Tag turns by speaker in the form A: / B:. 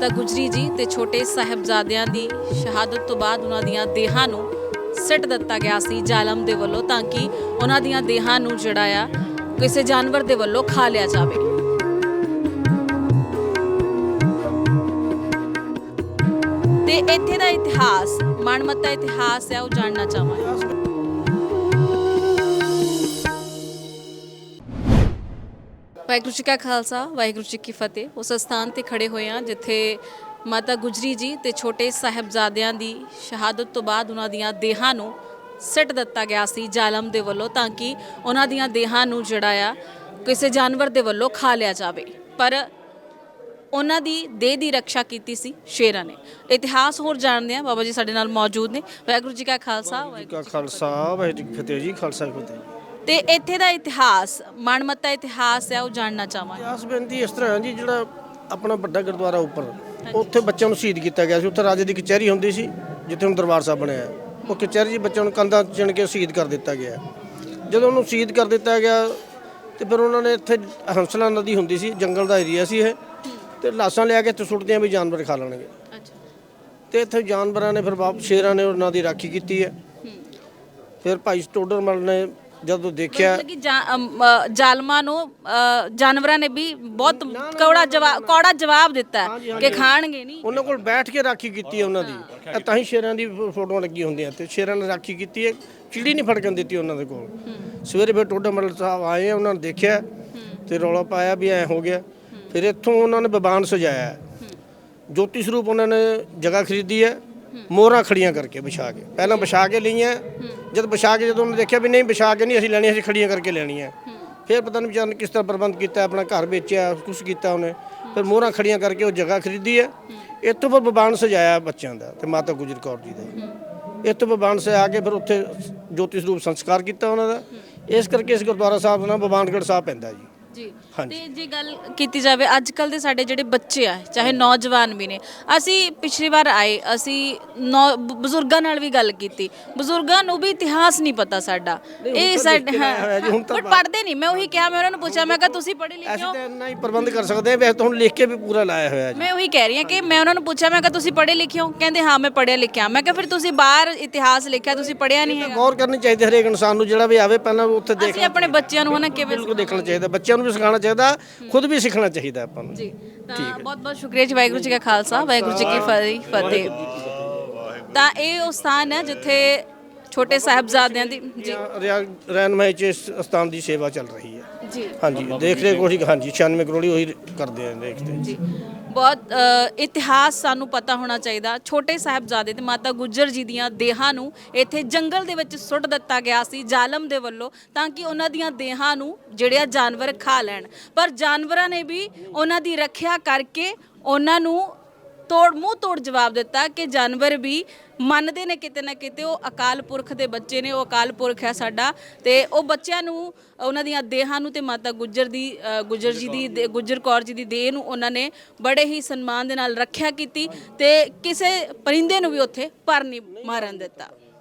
A: ਮਾਤਾ ਗੁਜਰੀ ਜੀ ਤੇ ਛੋਟੇ ਸਾਹਿਬਜ਼ਾਦਿਆਂ ਦੀ ਸ਼ਹਾਦਤ ਤੋਂ ਬਾਅਦ ਉਹਨਾਂ ਦੀਆਂ ਦੇਹਾਂ ਨੂੰ ਸਿੱਟ ਦਿੱਤਾ ਗਿਆ ਸੀ ਜ਼ਾਲਮ ਦੇ ਵੱਲੋਂ ਤਾਂ ਕਿ ਉਹਨਾਂ ਦੀਆਂ ਦੇਹਾਂ ਨੂੰ ਜਿਹੜਾ ਆ ਕਿਸੇ ਜਾਨਵਰ ਦੇ ਵੱਲੋਂ ਖਾ ਲਿਆ ਜਾਵੇ। ਤੇ ਇੱਥੇ ਦਾ ਇਤਿਹਾਸ ਮਨਮੱਤਾ ਇਤਿਹਾਸ ਹੈ ਉਹ ਜਾਣਨਾ ਚਾਹਾਂਗੇ। ਵਾਹਿਗੁਰੂ ਜੀ ਕਾ ਖਾਲਸਾ ਵਾਹਿਗੁਰੂ ਜੀ ਕੀ ਫਤਿਹ। ਉਸ ਸਥਾਨ ਤੇ ਖੜੇ ਹੋਏ ਹਾਂ ਜਿੱਥੇ ਮਾਤਾ ਗੁਜਰੀ ਜੀ ਤੇ ਛੋਟੇ ਸਾਹਿਬਜ਼ਾਦਿਆਂ ਦੀ ਸ਼ਹਾਦਤ ਤੋਂ ਬਾਅਦ ਉਹਨਾਂ ਦੀਆਂ ਦੇਹਾਂ ਨੂੰ ਸਿੱਟ ਦਿੱਤਾ ਗਿਆ ਸੀ ਜ਼ਾਲਮ ਦੇ ਵੱਲੋਂ ਤਾਂ ਕਿ ਉਹਨਾਂ ਦੀਆਂ ਦੇਹਾਂ ਨੂੰ ਜਿਹੜਾ ਆ ਕਿਸੇ ਜਾਨਵਰ ਦੇ ਵੱਲੋਂ ਖਾ ਲਿਆ ਜਾਵੇ। ਪਰ ਉਹਨਾਂ ਦੀ ਦੇਹ ਦੀ ਰੱਖਿਆ ਕੀਤੀ ਸੀ ਸ਼ੇਰਾਂ ਨੇ। ਇਤਿਹਾਸ ਹੋਰ ਜਾਣਦੇ ਆ ਬਾਬਾ ਜੀ ਸਾਡੇ ਨਾਲ ਮੌਜੂਦ ਨੇ। ਵਾਹਿਗੁਰੂ ਜੀ ਕਾ ਖਾਲਸਾ ਵਾਹਿਗੁਰੂ
B: ਕਾ ਖਾਲਸਾ ਵਾਹਿਗੁਰੂ ਜੀ ਕੀ ਫਤਿਹ ਜੀ ਖਾਲਸਾ ਜੀ ਕੀ ਫਤਿਹ। ਜੀ
A: ਤੇ ਇੱਥੇ ਦਾ ਇਤਿਹਾਸ ਮਨਮੱਤਾ ਇਤਿਹਾਸ ਹੈ ਉਹ ਜਾਣਨਾ ਚਾਹਾਂਗੇ।
B: ਇਤਿਹਾਸ ਬੇਨਤੀ ਇਸ ਤਰ੍ਹਾਂ ਹੈ ਜੀ ਜਿਹੜਾ ਆਪਣਾ ਵੱਡਾ ਗੁਰਦੁਆਰਾ ਉੱਪਰ ਉੱਥੇ ਬੱਚਿਆਂ ਨੂੰ ਸ਼ਹੀਦ ਕੀਤਾ ਗਿਆ ਸੀ। ਉੱਥੇ ਰਾਜੇ ਦੀ ਕਚਹਿਰੀ ਹੁੰਦੀ ਸੀ ਜਿੱਥੇ ਹੁਣ ਦਰਬਾਰ ਸਾਹਿਬ ਬਣਿਆ ਹੈ। ਉਹ ਕਚਹਿਰੀ 'ਚ ਬੱਚਿਆਂ ਨੂੰ ਕੰਧਾਂ ਚਿਣ ਕੇ ਸ਼ਹੀਦ ਕਰ ਦਿੱਤਾ ਗਿਆ ਜਦੋਂ ਉਹਨੂੰ ਸ਼ਹੀਦ ਕਰ ਦਿੱਤਾ ਗਿਆ ਤੇ ਫਿਰ ਉਹਨਾਂ ਨੇ ਇੱਥੇ ਹੰਸਲਾ ਨਦੀ ਹੁੰਦੀ ਸੀ ਜੰਗਲ ਦਾ ਏਰੀਆ ਸੀ ਇਹ ਤੇ ਲਾਸ਼ਾਂ ਲਿਆ ਕੇ ਇੱਥੇ ਸੁੱਟਦਿਆਂ ਵੀ ਜਾਨਵਰ ਖਾ ਲੈਣਗੇ।
A: ਅੱਛਾ।
B: ਤੇ ਇੱਥੇ ਜਾਨਵਰਾਂ ਨੇ ਫਿਰ ਵਾਪ ਸ਼ੇਰਾਂ ਨੇ ਉਹਨਾਂ ਦੀ ਰਾਖੀ ਕੀਤੀ ਹੈ। ਫਿਰ ਭਾਈ ਸਟੋਡਰਮਲ ਨੇ ਜਦੋਂ ਦੇਖਿਆ
A: ਮਤਲਬ ਕਿ ਜਾ- ਅਮ, ਅ, ਜ਼ਾਲਮਾਂ ਨੂੰ ਅ, ਜਾਨਵਰਾਂ ਨੇ ਵੀ ਬਹੁਤ ਕੌੜਾ ਜਵਾਬ ਕੌੜਾ ਜਵਾਬ ਦਿੱਤਾ ਹੈ ਕਿ ਖਾਣਗੇ ਨਹੀਂ।
B: ਉਹਨਾਂ ਕੋਲ ਬੈਠ ਕੇ ਰਾਖੀ ਕੀਤੀ ਹੈ ਉਹਨਾਂ ਦੀ। ਇਹ ਤਾਂ ਹੀ ਸ਼ੇਰਾਂ ਦੀ ਫੋ- ਫੋਟੋਆਂ ਲੱਗੀਆਂ ਹੁੰਦੀਆਂ ਤੇ ਸ਼ੇਰਾਂ ਨੇ ਰਾਖੀ ਕੀਤੀ ਹੈ। ਚਿੜੀ ਨਹੀਂ ਫੜਕਣ ਦਿੱਤੀ ਉਹਨਾਂ ਦੇ ਕੋਲ। ਸਵੇਰੇ ਫਿਰ ਟੋਡਾ ਮਡਲ ਸਾਹਿਬ ਆਏ ਉਹਨਾਂ ਨੇ ਦੇਖਿਆ ਤੇ ਰੌਲਾ ਪਾਇਆ ਵੀ ਐ ਹੋ ਗਿਆ। ਫਿਰ ਇੱਥੋਂ ਉਹਨਾਂ ਨੇ ਬਬਾਨ ਸਜਾਇਆ। ਹੈ। ਜੋਤੀ ਸਰੂਪ ਉਹਨਾਂ ਨੇ ਜਗ੍ਹਾ ਖਰੀਦੀ ਹੈ। ਮੋਹਰਾਂ ਖੜੀਆਂ ਕਰਕੇ ਵਿਛਾ ਕੇ। ਪਹਿਲਾਂ ਵਿਛਾ ਕੇ ਲਈਆਂ। ਜਦ ਵਿਛਾ ਕੇ ਜਦੋਂ ਉਹਨੇ ਦੇਖਿਆ ਵੀ ਨਹੀਂ, ਵਿਛਾ ਕੇ ਨਹੀਂ ਅਸੀਂ ਲੈਣੀ ਅਸੀਂ ਖੜੀਆਂ ਕਰਕੇ ਲੈਣੀਆਂ। ਫਿਰ ਪਤਾ ਨਹੀਂ ਵਿਚਾਰਨ ਕਿਸ ਤਰ੍ਹਾਂ ਪ੍ਰਬੰਧ ਕੀਤਾ, ਆਪਣਾ ਘਰ ਵੇਚਿਆ, ਕੁਛ ਕੀਤਾ ਉਹਨੇ। ਫਿਰ ਮੋਹਰਾਂ ਖੜੀਆਂ ਕਰਕੇ ਉਹ ਜਗ੍ਹਾ ਖਰੀਦੀ ਹੈ। ਇੱਥੋਂ ਫਿਰ ਬਬਾਨ ਸਜਾਇਆ ਬੱਚਿਆਂ ਦਾ ਤੇ ਮਾਤਾ ਗੁਜਰ ਕੌਰ ਜੀ ਦਾ। ਇੱਥੋਂ ਬਬਾਨ ਸਜਾ ਕੇ ਫਿਰ ਉੱਥੇ ਜੋਤੀ ਸਰੂਪ ਸੰਸਕਾਰ ਕੀਤਾ ਉਹਨਾਂ ਦਾ। ਇਸ ਕਰਕੇ ਇਸ ਗੁਰਦੁਆਰਾ ਸਾਹਿਬ ਦਾ ਨਾਮ ਬਬਾਨਗੜ੍ਹ ਸਾਹਿਬ ਪੈਂਦਾ ਜੀ।
A: ਜੀ।
B: ਹਾਂਜੀ।
A: ਤੇ ਜੇ ਗੱਲ ਕੀਤੀ ਜਾਵੇ ਅੱਜ ਕੱਲ ਦੇ ਸਾਡੇ ਜਿਹੜੇ ਬੱਚੇ ਆ ਚਾਹੇ ਨੌਜਵਾਨ ਵੀ ਨੇ ਅਸੀਂ ਪਿਛਲੀ ਵਾਰ ਆਏ ਅਸੀਂ ਨੌ- ਬ- ਬਜ਼ੁਰਗਾਂ ਨਾਲ ਵੀ ਗੱਲ ਕੀਤੀ। ਬਜ਼ੁਰਗਾਂ ਨੂੰ ਵੀ ਇਤਿਹਾਸ ਨਹੀਂ ਪਤਾ ਸਾਡਾ। ਇਹ ਸਾਡੇ ਹਾਂ
B: ਹੋਇਆ ਜੀ, ਹੁਣ ਤਾਂ
A: ਬਟ ਪੜ੍ਹਦੇ ਨਹੀਂ। ਮੈਂ ਉਹੀ ਕਿਹਾ ਮੈਂ ਉਹਨਾਂ ਨੂੰ ਪੁੱਛਿਆ ਮੈਂ ਕਿਹਾ ਤੁਸੀਂ ਪੜ੍ਹੇ ਲਿਖੇ
B: ਅਸੀਂ
A: ਹੋ?
B: ਤਾਂ ਇੰਨਾ ਹੀ ਪ੍ਰਬੰਧ ਕਰ ਸਕਦੇ ਹਾਂ ਵੈਸੇ ਤਾਂ ਹੁਣ ਲਿਖ ਕੇ ਵੀ ਪੂਰਾ ਲਾਇਆ ਹੋਇਆ ਜੀ।
A: ਮੈਂ ਉਹੀ ਕਹਿ ਰਹੀ ਹਾਂ ਕਿ ਮੈਂ ਉਹਨਾਂ ਨੂੰ ਪੁੱਛਿਆ ਮੈਂ ਕਿਹਾ ਤੁਸੀਂ ਪੜ੍ਹੇ ਲਿਖੇ ਹੋ? ਕਹਿੰਦੇ ਹਾਂ ਮੈਂ ਪੜ੍ਹਿਆ ਲਿਖਿਆ ਮੈਂ ਕਿਹਾ ਫਿਰ ਤੁਸੀਂ ਬਾਹਰ ਇਤਿਹਾਸ ਲਿਖਿਆ ਤੁਸੀਂ ਪੜ੍ਹਿਆ ਨਹੀਂ ਹੈਗਾ।
B: ਗੌਰ ਕਰਨੀ ਚਾਹੀਦੀ ਹਰੇਕ ਇਨਸਾਨ ਨੂੰ ਜਿਹੜਾ ਵੀ ਆਵੇ ਪਹਿਲਾਂ ਉੱਥੇ ਦੇਖ
A: ਅਸੀਂ ਆਪਣੇ ਬੱਚਿਆਂ ਨੂੰ ਹਨਾ ਕਿਵੇਂ
B: ਬਿਲਕੁਲ ਦੇਖਣਾ ਚਾਹੀਦਾ। ਬੱਚਿਆਂ ਨੂੰ ਵੀ ਸਿਖਾਉਣਾ ਚਾਹੀਦਾ ਖੁਦ ਵੀ ਸਿੱਖਣਾ ਚਾਹੀਦਾ ਆਪਾਂ ਨੂੰ।
A: ਜੀ ਤਾਂ ਬਹੁਤ ਬਹੁਤ ਸ਼ੁਕਰੀਆ ਜੀ ਵਾਹਿਗੁਰੂ ਜੀ ਕਾ ਖਾਲਸਾ ਵਾਹਿਗੁਰੂ ਜੀ ਕੀ ਫਤਿਹ। ਫਤਿਹ। ਤਾਂ ਇਹ ਉਹ ਸਥਾਨ ਹੈ ਜਿੱਥੇ ਛੋਟੇ ਸਾਹਿਬਜ਼ਾਦਿਆਂ ਦੀ ਜੀ।
B: ਰਹਿਨਮਾਈ ਚ ਇਸ ਸਥਾਨ ਦੀ ਸੇਵਾ ਚੱਲ ਰਹੀ ਹੈ।
A: ਜੀ।
B: ਹਾਂਜੀ ਦੇਖ ਰਹੇ ਕੋਸ਼ਿਸ਼ ਹਾਂਜੀ 96 ਕਰੋੜੀ ਉਹੀ ਕਰਦੇ ਆ ਦੇਖਦੇ
A: ਜੀ। ਬਹੁਤ ਅ, ਇਤਿਹਾਸ ਸਾਨੂੰ ਪਤਾ ਹੋਣਾ ਚਾਹੀਦਾ। ਛੋਟੇ ਸਾਹਿਬਜ਼ਾਦੇ ਤੇ ਮਾਤਾ ਗੁਜਰ ਜੀ ਦੀਆਂ ਦੇਹਾਂ ਨੂੰ ਇੱਥੇ ਜੰਗਲ ਦੇ ਵਿੱਚ ਸੁੱਟ ਦਿੱਤਾ ਗਿਆ ਸੀ ਜ਼ਾਲਮ ਦੇ ਵੱਲੋਂ ਤਾਂ ਕਿ ਉਹਨਾਂ ਦੀਆਂ ਦੇਹਾਂ ਨੂੰ ਜਿਹੜੇ ਆ ਜਾਨਵਰ ਖਾ ਲੈਣ। ਪਰ ਜਾਨਵਰਾਂ ਨੇ ਵੀ ਉਹਨਾਂ ਦੀ ਰੱਖਿਆ ਕਰਕੇ ਉਹਨਾਂ ਨੂੰ ਤੋੜ ਮੂੰਹ ਤੋੜ ਜਵਾਬ ਦਿੱਤਾ ਕਿ ਜਾਨਵਰ ਵੀ ਮੰਨਦੇ ਨੇ ਕਿਤੇ ਨਾ ਕਿਤੇ ਉਹ ਅਕਾਲ ਪੁਰਖ ਦੇ ਬੱਚੇ ਨੇ ਉਹ ਅਕਾਲ ਪੁਰਖ ਹੈ ਸਾਡਾ ਤੇ ਉਹ ਬੱਚਿਆਂ ਨੂੰ ਉਹਨਾਂ ਦੀਆਂ ਦੇਹਾਂ ਨੂੰ ਤੇ ਮਾਤਾ ਗੁੱਜਰ ਦੀ ਅ, ਗੁੱਜਰ ਜੀ ਦੀ ਦੇ- ਗੁੱਜਰ ਕੌਰ ਜੀ ਦੀ ਦੇਹ ਨੂੰ ਉਹਨਾਂ ਨੇ ਬੜੇ ਹੀ ਸਨਮਾਨ ਦੇ ਨਾਲ ਰੱਖਿਆ ਕੀਤੀ ਤੇ ਕਿਸੇ ਪਰਿੰਦੇ ਨੂੰ ਵੀ ਉੱਥੇ ਪਰ ਨਹੀਂ ਮਾਰਨ ਦਿੱਤਾ।